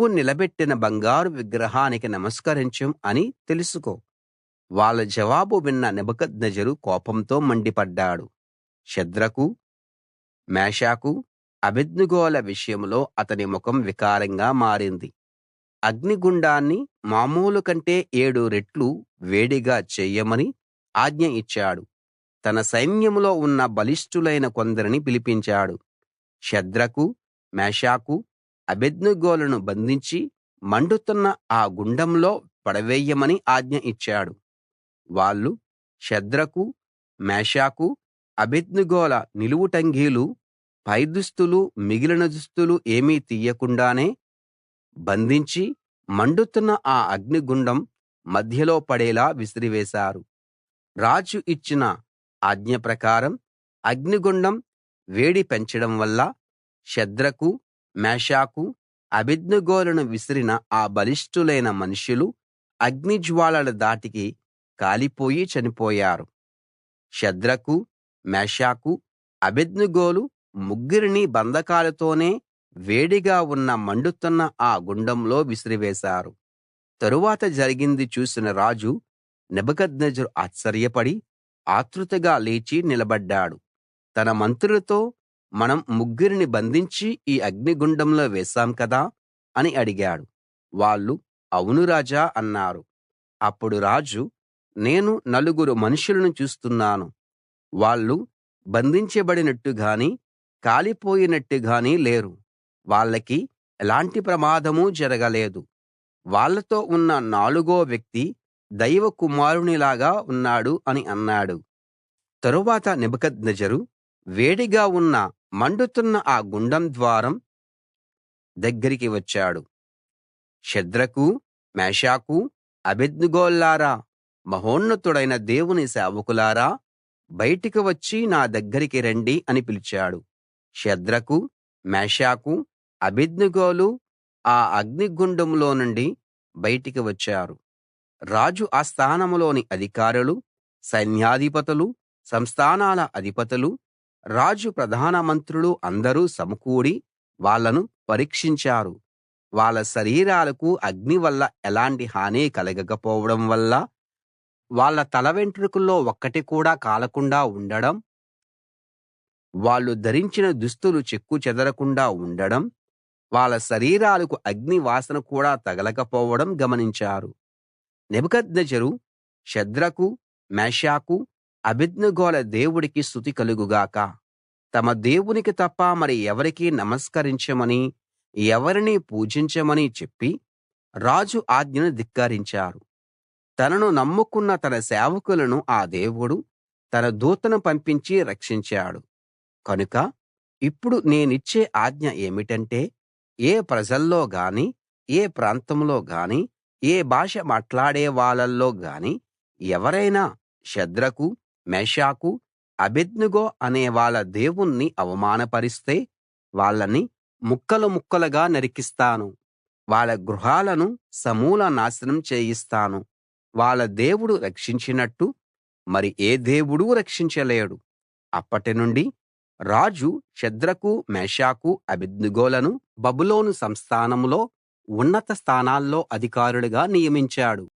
నువ్వు నిలబెట్టిన బంగారు విగ్రహానికి నమస్కరించం అని తెలుసుకో. వాళ్ళ జవాబు విన్న నెబుకద్నెజరు కోపంతో మండిపడ్డాడు. షద్రకు మేషాకు అబేద్నెగోల విషయంలో అతని ముఖం వికారంగా మారింది. అగ్నిగుండాన్ని మామూలు కంటే ఏడు రెట్లు వేడిగా చెయ్యమని ఆజ్ఞ ఇచ్చాడు. తన సైన్యంలో ఉన్న బలిష్ఠులైన కొందరిని పిలిపించాడు. షద్రకు మేషాకు అబేద్నెగోలను బంధించి మండుతున్న ఆ గుండంలో పడవేయమని ఆజ్ఞ ఇచ్చాడు. వాళ్ళు షద్రకు మేషాకు అబేద్నెగోల నిలువుటంగీలు పైదుస్తులు మిగిలిన దుస్తులు ఏమీ తీయకుండానే బంధించి మండుతున్న ఆ అగ్నిగుండం మధ్యలో పడేలా విసిరివేశారు. రాజు ఇచ్చిన ఆజ్ఞ ప్రకారం అగ్నిగుండం వేడి పెంచడం వల్ల షద్రకు మేషాకు అబేద్నెగోలను విసిరిన ఆ బలిష్ఠులైన మనుషులు అగ్నిజ్వాలల ధాటికి కాలిపోయి చనిపోయారు. షద్రకు మేషాకు అబేద్నెగోలు ముగ్గురినీ బంధకాలతోనే వేడిగా ఉన్న మండుతున్న ఆ గుండంలో విసిరివేశారు. తరువాత జరిగింది చూసిన రాజు నెబుకద్నెజరు ఆశ్చర్యపడి ఆతృతగా లేచి నిలబడ్డాడు. తన మంత్రులతో మనం ముగ్గురిని బంధించి ఈ అగ్నిగుండంలో వేశాం కదా? అని అడిగాడు. వాళ్ళు అవును రాజా అన్నారు. అప్పుడు రాజు నేను నలుగురు మనుషులను చూస్తున్నాను. వాళ్ళు బంధించబడినట్టు గానీ కాలిపోయినట్టు గానీ లేరు. వాళ్ళకి ఎలాంటి ప్రమాదమూ జరగలేదు. వాళ్ళతో ఉన్న నాలుగో వ్యక్తి దైవ కుమారునిలాగా ఉన్నాడు అని అన్నాడు. తరువాత నెబుకద్నెజరు వేడిగా ఉన్న మండుతున్న ఆ గుండం ద్వారం దగ్గరికి వచ్చాడు. షద్రకు మేషాకు అబేద్నెగోల్లారా మహోన్నతుడైన దేవుని సేవకులారా బయటికి వచ్చి నా దగ్గరికి రండి అని పిలిచాడు. షద్రకు మేషాకు అబేద్నెగోలు ఆ అగ్నిగుండంలో నుండి బయటికి వచ్చారు. రాజు ఆస్థానంలోని అధికారులు సైన్యాధిపతులు సంస్థానాల అధిపతులు రాజు ప్రధాన మంత్రులు అందరూ సమకూడి వాళ్ళను పరీక్షించారు. వాళ్ళ శరీరాలకు అగ్ని వల్ల ఎలాంటి హాని కలగకపోవడం వల్ల వాళ్ళ తల వెంట్రుకల్లో ఒక్కటి కూడా కాలకుండా ఉండడం వాళ్ళు ధరించిన దుస్తులు చెక్కు చెదరకుండా ఉండడం వాళ్ళ శరీరాలకు అగ్ని వాసన కూడా తగలకపోవడం గమనించారు. నెబుకద్నెజరు షద్రకు మేషాకు అబేద్నెగోల దేవుడికి స్తుతి కలుగుగాక తమ దేవునికి తప్ప మరి ఎవరికీ నమస్కరించమని ఎవరినీ పూజించమని చెప్పి రాజు ఆజ్ఞను ధిక్కరించారు. తనను నమ్ముకున్న తన సేవకులను ఆ దేవుడు తన దూతను పంపించి రక్షించాడు. కనుక ఇప్పుడు నేనిచ్చే ఆజ్ఞ ఏమిటంటే ఏ ప్రజల్లో గాని ఏ ప్రాంతంలో గాని ఏ భాష మాట్లాడే వాళ్ళల్లో గాని ఎవరైనా షద్రకు మేషాకు అబేద్నెగో అనే వాళ్ళ దేవుణ్ణి అవమానపరిస్తే వాళ్ళని ముక్కలు ముక్కలుగా నరికిస్తాను. వాళ్ళ గృహాలను సమూల నాశనం చేయిస్తాను. వాళ్ళ దేవుడు రక్షించినట్టు మరి ఏ దేవుడూ రక్షించలేడు. అప్పటినుండి రాజు షద్రకు మేషాకు అబేద్నెగోలను బబులోను సంస్థానంలో ఉన్నత స్థానాల్లో అధికారులుగా నియమించాడు.